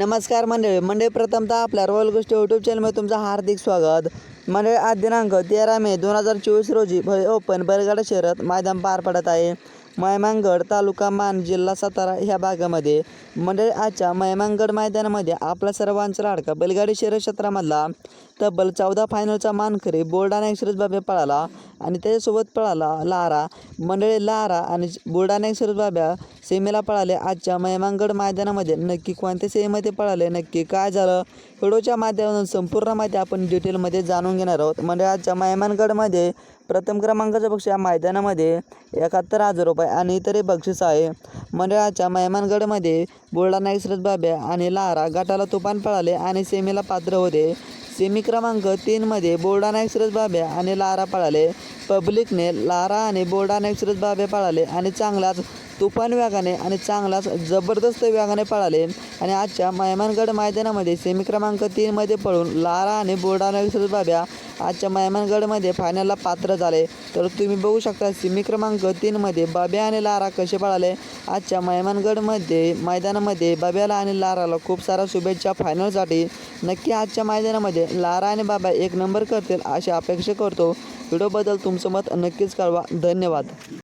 नमस्कार मंडळी मंडळी प्रथमतः आपल्या रॉयल गोष्टी यूट्यूब चॅनलमध्ये तुमचं हार्दिक स्वागत. मंडळी आज दिनांक तेरा मे दोन हजार चोवीस रोजी भय ओपन बरगडा शहरात मैदान पार पडत आहे. मैमांगड तालुका मान जिल्हा सातारा ह्या भागामध्ये मंडळी आजच्या मैमांगड मैदानामध्ये आपला सर्वांचा लाडका बैलगाडी शहर क्षेत्रामधला तब्बल चौदा फायनलचा मानकरी बुलढाणा एक्सप्रेस बाब्या पळाला आणि त्याच्यासोबत पळाला लारा. मंडळी लारा आणि बुलढाणा एक्सप्रेस बाब्या सेमीला पळाले. आजच्या मैमांगड मैदानामध्ये नक्की कोणत्या सेमीमध्ये पळाले? नक्की काय झालं? व्हिडिओच्या माध्यमातून संपूर्ण माहिती आपण डिटेलमध्ये जाणून घेणार आहोत. म्हणजे आजच्या मैमानगडमध्ये प्रथम क्रमांकाचं बक्षीस या मैदानामध्ये एकाहत्तर हजार रुपये आणि इतरही बक्षीस आहे. मंडळाच्या मेहमानगडमध्ये बुलढाणा एक्सप्रेस बाब्या आणि लारा गटाला तुफान पळाले आणि सेमीला पात्र होते. सेमी क्रमांक तीनमध्ये बुलढाणा एक्सप्रेस बाब्या आणि लारा पळाले. पब्लिकने लारा आणि बुलढाणा एक्सप्रेस बाब्या पळाले आणि चांगलाच तुफान वेगाने आणि चांगलाच जबरदस्त वेगाने पळाले आणि आजच्या मैमानगड मैदानामध्ये सेमी क्रमांक तीनमध्ये पळून लारा आणि बुलढाणा एक्सप्रेस बाब्या आजच्या मैमानगडमध्ये फायनलला पात्र झाले. तर तुम्ही बघू शकता सिमी क्रमांक तीनमध्ये बाब्या आणि लारा कसे पळाले. आजच्या मैमानगडमध्ये मैदानामध्ये बाब्याला आणि लाराला खूप साऱ्या शुभेच्छा फायनलसाठी नक्की आजच्या मैदानामध्ये लारा आणि बाबा एक नंबर करतील अशी अपेक्षा करतो. व्हिडिओबद्दल तुमचं मत नक्कीच कळवा. धन्यवाद.